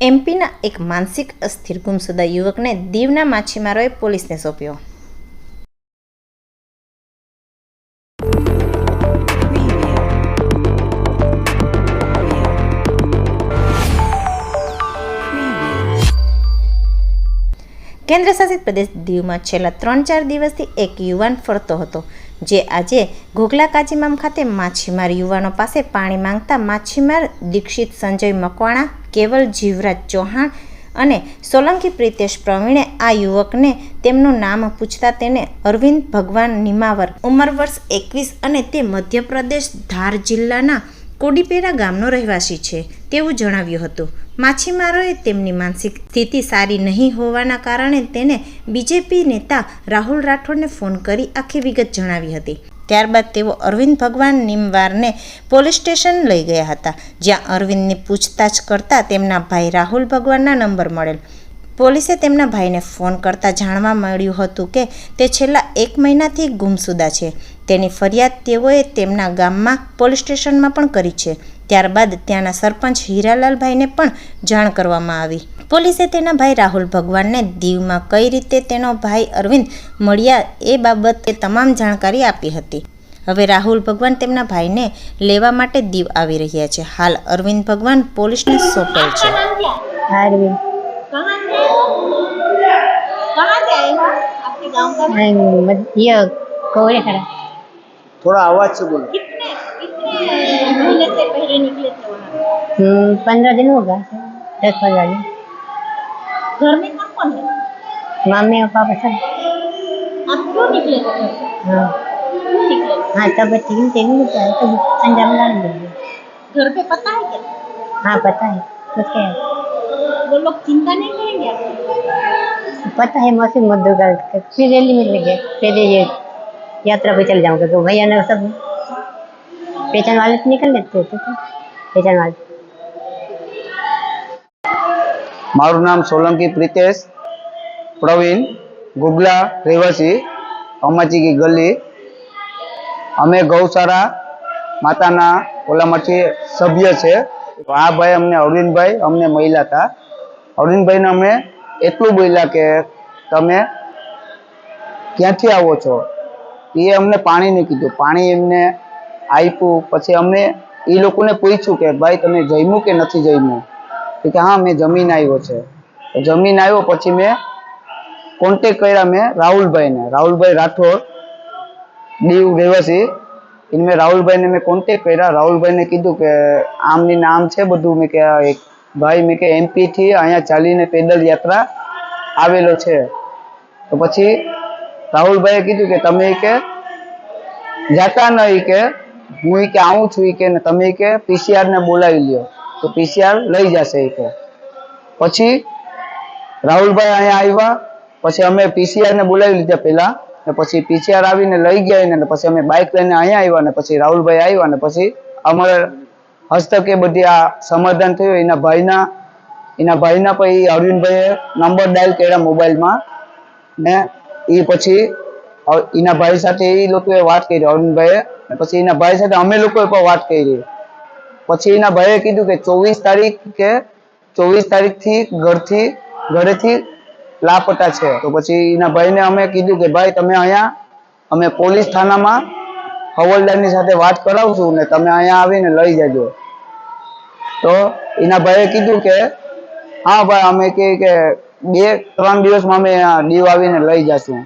એમપીના એક માનસિક અસ્થિર ગુમસુદા યુવકને દીવના માછીમારોએ પોલીસને સોંપ્યો. કેન્દ્ર શાસિત પ્રદેશ દીવમાં છેલ્લા ત્રણ ચાર દિવસથી એક યુવાન ફરતો હતો, જે આજે ઘોઘલા કાચીમામ ખાતે માછીમાર યુવાનો પાસે પાણી માંગતા માછીમાર દીક્ષિત સંજય મકવાણા કેવલ જીવરાજ ચૌહાણ અને સોલંકી પ્રિતેશ પ્રવીણે આ યુવકને તેમનું નામ પૂછતા તેને અરવિંદ ભગવાન નિમાવર. ઉંમર વર્ષ એકવીસ અને તે મધ્યપ્રદેશ ધાર જિલ્લાના કોડીપેરા ગામનો રહેવાસી છે તેવું જણાવ્યું હતું. માછીમારોએ તેમની માનસિક સ્થિતિ સારી નહીં હોવાના કારણે તેને બીજેપી નેતા રાહુલ રાઠોડને ફોન કરી આખી વિગત જણાવી હતી. ત્યારબાદ તેઓ અરવિંદ ભગવાન નિમવારને પોલીસ સ્ટેશન લઈ ગયા હતા, જ્યાં અરવિંદની પૂછતાછ કરતાં તેમના ભાઈ રાહુલ ભગવાનના નંબર મળેલ. પોલીસે તેમના ભાઈને ફોન કરતાં જાણવા મળ્યું હતું કે તે છેલ્લા એક મહિનાથી ગુમસુદા છે. તેની ફરિયાદ તેઓએ તેમના ગામમાં પોલીસ સ્ટેશનમાં પણ કરી છે. ત્યારબાદ ત્યાંના સરપંચ હીરાલાલભાઈને પણ જાણ કરવામાં આવી. પોલીસે તેના ભાઈ રાહુલ ભગવાનને દીવમાં કઈ રીતે તેનો ભાઈ અરવિંદ મળ્યા એ બાબતે તમામ જાણકારી આપી હતી હવે રાહુલ ભગવાન તેમના ભાઈને લેવા માટે દીવ આવી રહ્યા છે હાલ અરવિંદ ભગવાન પોલીસને સોંપેલ છે अरविंद कहाँ से कहाँ से आए हो आपके गांव का अं, मध- ये कोहरे खड़ा थोड़ा आवाज से बोलो कितने कितने महीने से पहले निकले थे वहाँ हम्म, पंद्रह दिन होगा दस पंद्रह दिन घर में कौन कौन है मम्मी और पापा सब आप क्यों निकले थे घर से हाँ क्यों निकले हाँ तब ठीक ठीक होता है तब अंजाम डाल देंगे घर पे पता है क्या हाँ पता है कुछ क्या? है वो लोग चिंता नहीं करेंगे आपको? पता है मौसम मत दो फिर रैली में लगे फिर ये. यात्रा पे चल जाऊँगा तो भैया ने सब. पहचान वाले तो निकल लेते थे तो पहचान वाले મારું નામ સોલંકી પ્રિતેશ, પ્રવીણ, ગુગલા, રહેવાસી અમાચીકી ગલી. અમે ગૌશાળા માતાના ઓલામાંથી સભ્ય છે. આ ભાઈ અમને અરવિંદભાઈ, અમને મળ્યા હતા. અરવિંદભાઈને અમે એટલું બોલ્યા કે તમે ક્યાંથી આવો છો? એ અમને પાણીને કીધું. પાણી એમને આપ્યું. પછી અમને એ લોકોને પૂછ્યું કે, ભાઈ, તમે જમ્યું કે નથી જમ્યું? તો કે હા, મેં જમીન આવ્યો છે. જમીન આવ્યો પછી મેં કોન્ટેક કર્યા મેં રાહુલભાઈને. રાહુલભાઈ રાઠોડ, દીવ રહેવાસી એને મેં રાહુલભાઈને મેં કોન્ટેક કર્યા. રાહુલભાઈને કીધું કે આમની નામ છે બધું. મેં કે એક ભાઈ, મેં કે એમપીથી અહીંયા ચાલીને પેદલ યાત્રા આવેલો છે. તો પછી રાહુલભાઈએ કીધું કે તમે કે જાતા નહીં કે હું કે આવું છું કે તમે કે પીસીઆર ને બોલાવી લ્યો. તો પીસીઆર લઈ જશે ઈ કે પછી રાહુલભાઈ અહીંયા આવ્યા, પછી અમે પીસીઆર ને બોલાવી લીધા પહેલા, ને પછી પીસીઆર આવીને લઈ ગયા ને પછી અમે બાઇક લઈને અહીંયા આવ્યા, ને પછી રાહુલભાઈ આવ્યા, ને પછી અમારે હસ્તકે બધી આ સમાધાન થયું. એના ભાઈના એના ભાઈના પછી અરવિંદભાઈએ નંબર ડાયલ કર્યા મોબાઈલમાં, ને એ પછી અ- એના ભાઈ સાથે એ લોકોએ વાત કરી, અરવિંદભાઈએ, ને પછી એના ભાઈ સાથે અમે લોકોએ પણ વાત કરી. પછી એના ભાઈએ કીધું કે ચોવીસ તારીખ કે ચોવીસ તારીખથી ઘરથી, ઘરેથી લાપતા છે. તો પછી એના ભાઈને અમે કીધું કે ભાઈ તમે અહીંયા, અમે પોલીસ થાનામાં હવલદારની સાથે વાત કરાવશું ને તમે અહીંયા આવીને લઈ જજો. તો એના ભાઈએ કીધું કે, હા ભાઈ, અમે કે બે, ત્રણ દિવસમાં અમે દીવ આવીને લઈ જશું.